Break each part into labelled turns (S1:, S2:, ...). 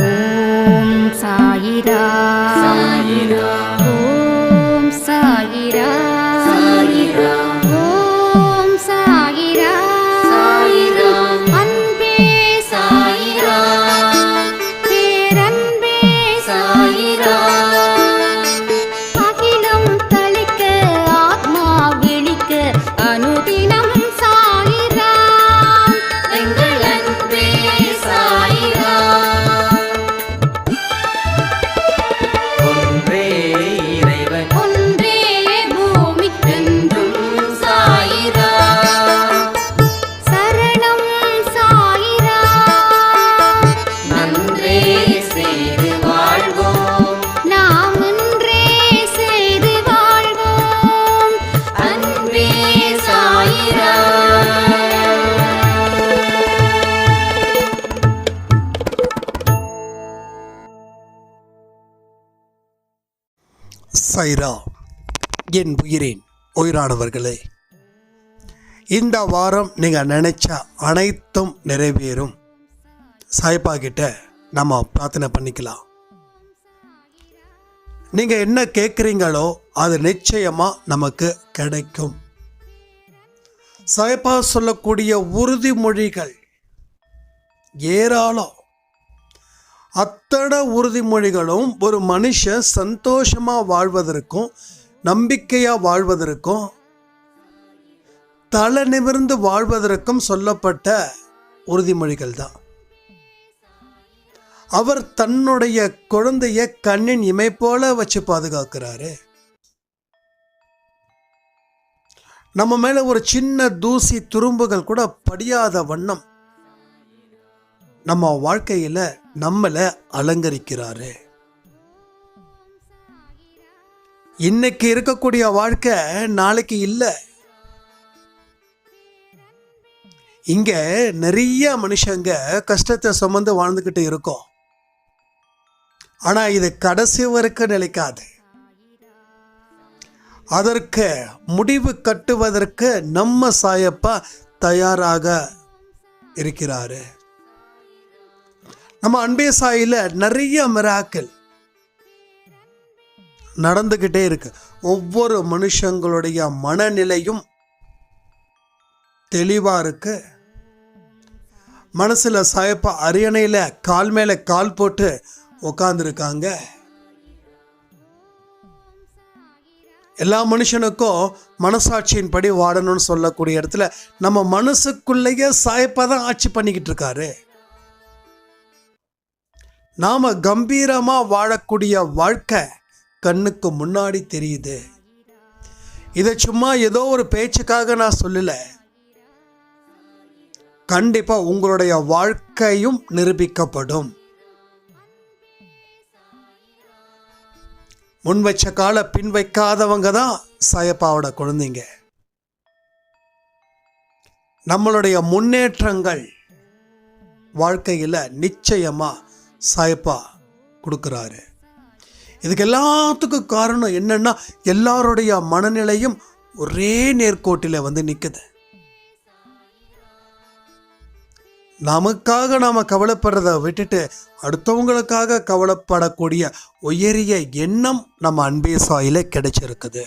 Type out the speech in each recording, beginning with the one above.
S1: ஓம் சாயிரா
S2: சாயிரா
S1: ஓம்
S3: சைரா என் உயிரின் உயிரானவர்களே இந்த வாரம் நீங்கள் நினைச்ச அனைத்தும் நிறைவேறும். சாய்பா கிட்ட நம்ம பிரார்த்தனை பண்ணிக்கலாம். நீங்கள் என்ன கேட்குறீங்களோ அது நிச்சயமாக நமக்கு கிடைக்கும். சாய்பா சொல்லக்கூடிய உறுதிமொழிகள் ஏராளம். அத்தனை உறுதிமொழிகளும் ஒரு மனுஷன் சந்தோஷமாக வாழ்வதற்கும் நம்பிக்கையாக வாழ்வதற்கும் தலை நிமிர்ந்து வாழ்வதற்கும் சொல்லப்பட்ட உறுதிமொழிகள் தான். அவர் தன்னுடைய குழந்தைய கண்ணின் இமை போல வச்சு பாதுகாக்கிறாரு. நம்ம மேலே ஒரு சின்ன தூசி துரும்புகள் கூட படியாத வண்ணம் நம்ம வாழ்க்கையில் நம்மளை அலங்கரிக்கிறாரு. இன்னைக்கு இருக்கக்கூடிய வாழ்க்கை நாளைக்கு இல்லை. இங்க நிறைய மனுஷங்க கஷ்டத்தை சுமந்து வாழ்ந்துக்கிட்டு இருக்கோம். ஆனா இது கடைசி வரைக்கும் நிலைக்காது. அதற்கு முடிவு கட்டுவதற்கு நம்ம சாயப்பா தயாராக இருக்கிறாரு. நம்ம அன்பே சாயில நிறைய மிராக்கள் நடந்துக்கிட்டே இருக்கு. ஒவ்வொரு மனுஷங்களுடைய மனநிலையும் தெளிவா இருக்கு. மனசுல சாயப்பா அரியணையில கால் மேல கால் போட்டு உக்காந்துருக்காங்க. எல்லா மனுஷனுக்கும் மனசாட்சியின் படி வாடணும்னு சொல்லக்கூடிய இடத்துல நம்ம மனசுக்குள்ளேயே சாயப்பா தான் ஆட்சி பண்ணிக்கிட்டு இருக்காரு. நாம கம்பீரமாக வாழக்கூடிய வாழ்க்கை கண்ணுக்கு முன்னாடி தெரியுது. இதை சும்மா ஏதோ ஒரு பேச்சுக்காக நான் சொல்லலை. கண்டிப்பாக உங்களுடைய வாழ்க்கையும் நிரூபிக்கப்படும். முன் வச்ச கால பின் வைக்காதவங்க தான் சாயப்பாவோட குழந்தைங்க. நம்மளுடைய முன்னேற்றங்கள் வாழ்க்கையில் நிச்சயமாக சாயப்பா கொடுக்குறாரு. இதுக்கு எல்லாத்துக்கும் காரணம் என்னன்னா எல்லாருடைய மனநிலையும் ஒரே நேர்கோட்டில் வந்து நிற்குது நமக்காக நாம் கவலைப்படுறத விட்டுட்டு அடுத்தவங்களுக்காக கவலைப்படக்கூடிய உயரிய எண்ணம் நம்ம அன்பே சாயில கிடைச்சிருக்குது.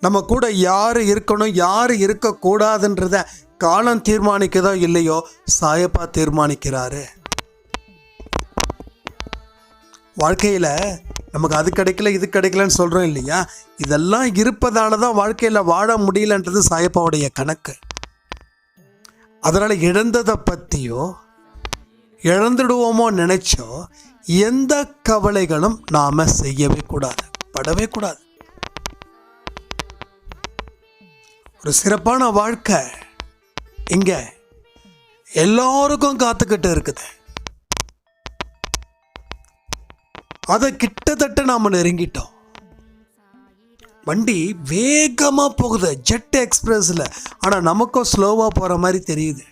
S3: நம்ம கூட யார் இருக்கணும் யார் இருக்கக்கூடாதுன்றத காலம் தீர்மானிக்குதோ இல்லையோ சாயப்பா தீர்மானிக்கிறாரு. வாழ்க்கையில் நமக்கு அது கிடைக்கல இது கிடைக்கலன்னு சொல்கிறோம் இல்லையா? இதெல்லாம் இருப்பதால தான் வாழ்க்கையில் வாழ முடியலன்றது சாயப்பாவுடைய கணக்கு. அதனால் இழந்ததை பற்றியோ இழந்துடுவோமோ நினைச்சோ எந்த கவலைகளும் நாம் செய்யவே கூடாது படவே கூடாது. ஒரு சிறப்பான வாழ்க்கை. இங்கே எல்லாருக்கும் காத்துக்கிட்டு இருக்குது. அதை கிட்டத்தட்ட நாம் நெருங்கிட்டோம். வண்டி வேகமாக போகுது. ஜெட் எக்ஸ்பிரஸில். ஆனால் நமக்கும் ஸ்லோவாக போகிற மாதிரி தெரியுது.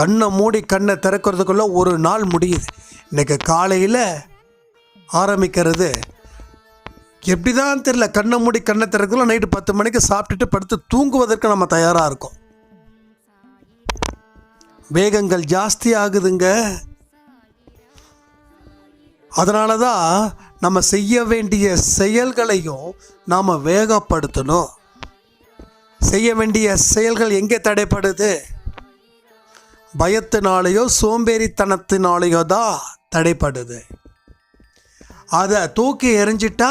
S3: கண்ணை மூடி கண்ணை திறக்கிறதுக்குள்ளே ஒரு நாள் முடியுது. இன்னைக்கு காலையில் ஆரம்பிக்கிறது எப்படி தான் தெரியல கண்ணை மூடி கண்ணை திறக்குள்ள நைட்டு பத்து மணிக்கு சாப்பிட்டுட்டு படுத்து தூங்குவதற்கு நம்ம தயாராக இருக்கோம். வேகங்கள் ஜாஸ்தி ஆகுதுங்க. அதனால தான் நம்ம செய்ய வேண்டிய செயல்களையும் நாம் வேகப்படுத்தணும். செய்ய வேண்டிய செயல்கள் எங்கே தடைப்படுது? பயத்தினாலேயோ சோம்பேறித்தனத்தினாலேயோ தான் தடைப்படுது. அதை தூக்கி எறிஞ்சிட்டா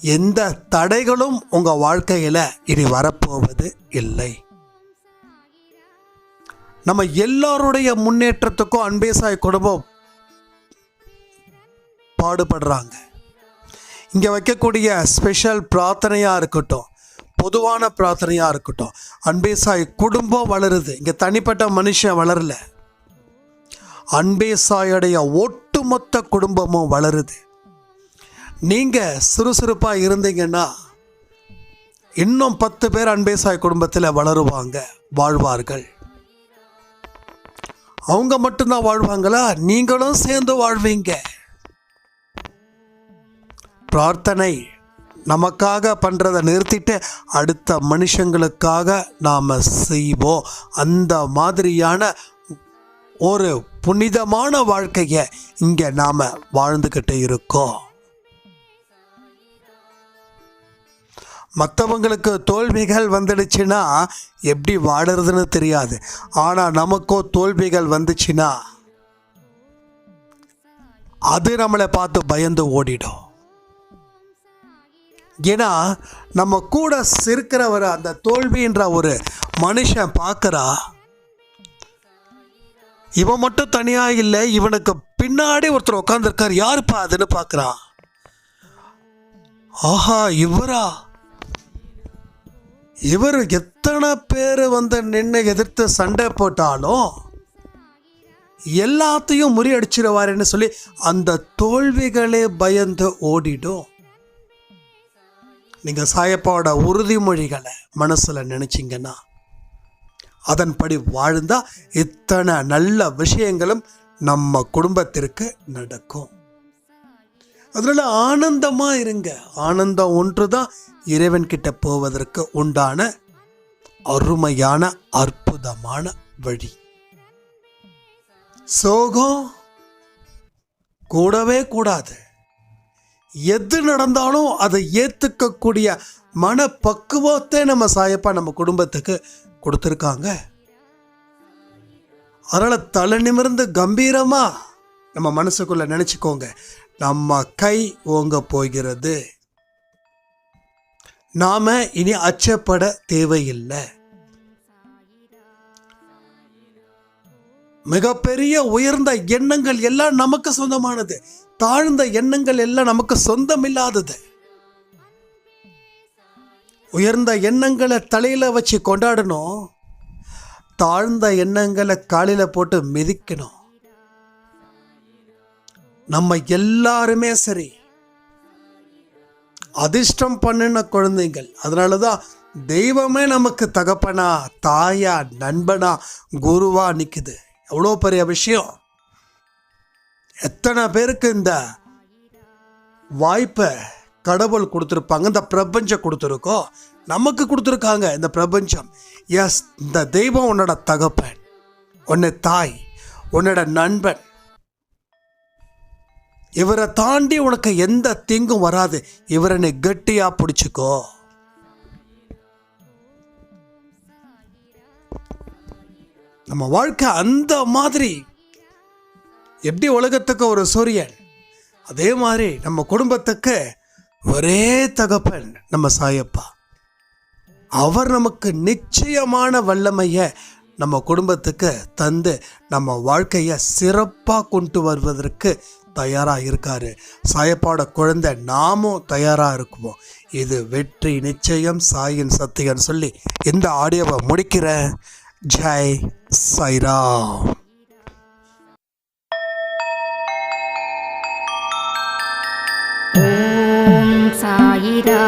S3: எந்த தடைகளும் உங்கள் வாழ்க்கையில் இனி வரப்போவது இல்லை. நம்ம எல்லாருடைய முன்னேற்றத்துக்கும் அன்பேசாய் குடும்பம் பாடுபடுறாங்க. இங்கே வைக்கக்கூடிய ஸ்பெஷல் பிரார்த்தனையாக இருக்கட்டும் பொதுவான பிரார்த்தனையாக இருக்கட்டும் அன்பேசாய் குடும்பம் வளருது. இங்கே தனிப்பட்ட மனுஷன் வளரல. அன்பேசாயுடைய ஒட்டுமொத்த குடும்பமும் வளருது. நீங்கள் சுறுசுறுப்பாக இருந்தீங்கன்னா இன்னும் பத்து பேர் அன்பேசாய் குடும்பத்தில் வளருவாங்க வாழ்வார்கள். அவங்க மட்டும்தான் வாழ்வாங்களா? நீங்களும் சேர்ந்து வாழ்வீங்க. பிரார்த்தனை நமக்காக பண்ணுறதை நிறுத்திட்டு அடுத்த மனுஷங்களுக்காக நாம் செய்வோம். அந்த மாதிரியான ஒரு புனிதமான வாழ்க்கையை இங்கே நாம் வாழ்ந்துக்கிட்டு இருக்கோம். மற்றவங்களுக்கு தோல்விகள் வந்துடுச்சுன்னா எப்படி வாடுறதுன்னு தெரியாது. ஆனால் நமக்கோ தோல்விகள் வந்துச்சுன்னா அது நம்மளை பார்த்து பயந்து ஓடிடும். ஏன்னா நம்ம கூட சிரிக்கிறவர் அந்த தோல்வின்ற ஒரு மனுஷன் பார்க்குறா இவன் மட்டும் தனியாக இல்லை இவனுக்கு பின்னாடி ஒருத்தர் உட்காந்துருக்கார் யாருப்பா அதுன்னு பார்க்குறான் ஆஹா இவரா? இவர் எத்தனை பேர் வந்து நின்று எதிர்த்து சண்டை போட்டாலும் எல்லாத்தையும் முறியடிச்சிருவாருன்னு சொல்லி அந்த தோல்விகளே பயந்து ஓடிடும். நீங்கள் சாயப்பாவோட உறுதிமொழிகளை மனசில் நினச்சிங்கன்னா அதன்படி வாழ்ந்தா இத்தனை நல்ல விஷயங்களும் நம்ம குடும்பத்திற்கு நடக்கும். அதனால் ஆனந்தமாக இருங்க. ஆனந்தம் ஒன்று தான் இறைவன்கிட்ட போவதற்கு உண்டான அருமையான அற்புதமான வழி. சோகம் கூடவே கூடாது. எது நடந்தாலும் அதை ஏற்றுக்கக்கூடிய மனப்பக்குவத்தை நம்ம சாயப்பா நம்ம குடும்பத்துக்கு கொடுத்துருக்காங்க. அதனால் தலை நிமிர்ந்து கம்பீரமாக நம்ம மனசுக்குள்ளே நினச்சிக்கோங்க. நம்ம கை ஓங்க போகிறது. நாம இனி அச்சப்பட தேவையில்லை. மிகப்பெரிய உயர்ந்த எண்ணங்கள் எல்லாம் நமக்கு சொந்தமானது. தாழ்ந்த எண்ணங்கள் எல்லாம் நமக்கு சொந்தமில்லாதது. உயர்ந்த எண்ணங்களை தலையில் வச்சு கொண்டாடணும். தாழ்ந்த எண்ணங்களை காலையில் போட்டு மிதிக்கணும். நம்ம எல்லாருமே சரி. அதிர்ஷ்டம் பண்ணின குழந்தைகள். அதனால தான் தெய்வமே நமக்கு தகப்பனா தாயா நண்பனா குருவா நிற்குது எவ்வளோ பெரிய விஷயம். எத்தனை பேருக்கு இந்த வாய்ப்பை கடவுள் கொடுத்துருப்பாங்க இந்த பிரபஞ்சம் கொடுத்துருக்கோ நமக்கு கொடுத்துருக்காங்க இந்த பிரபஞ்சம். எஸ் இந்த தெய்வம் உன்னோட தகப்பன் உன்னை தாய் உன்னோட நண்பன் இவரை தாண்டி உனக்கு எந்த தீங்கும் வராது. இவரை நீ கெட்டியாக பிடிச்சிக்கோ. நம்ம வாழ்க்கை அந்த மாதிரி. எப்படி உலகத்துக்கு ஒரு சூரியன் அதே மாதிரி நம்ம குடும்பத்துக்கு ஒரே தகப்பன் நம்ம சாயப்பா. அவர் நமக்கு நிச்சயமான வல்லமையை நம்ம குடும்பத்துக்கு தந்து நம்ம வாழ்க்கையை சிறப்பாக கொண்டு வருவதற்கு தயாராக இருக்காரு சாயப்பாட குழந்தை நாமும் தயாராக இருக்குவோம் இது வெற்றி நிச்சயம் சாயின் சத்தியன்னு சொல்லி இந்த ஆடியோவை முடிக்கிற? ஜெய் சாய்ராம்.
S1: ஓம் சாயிரா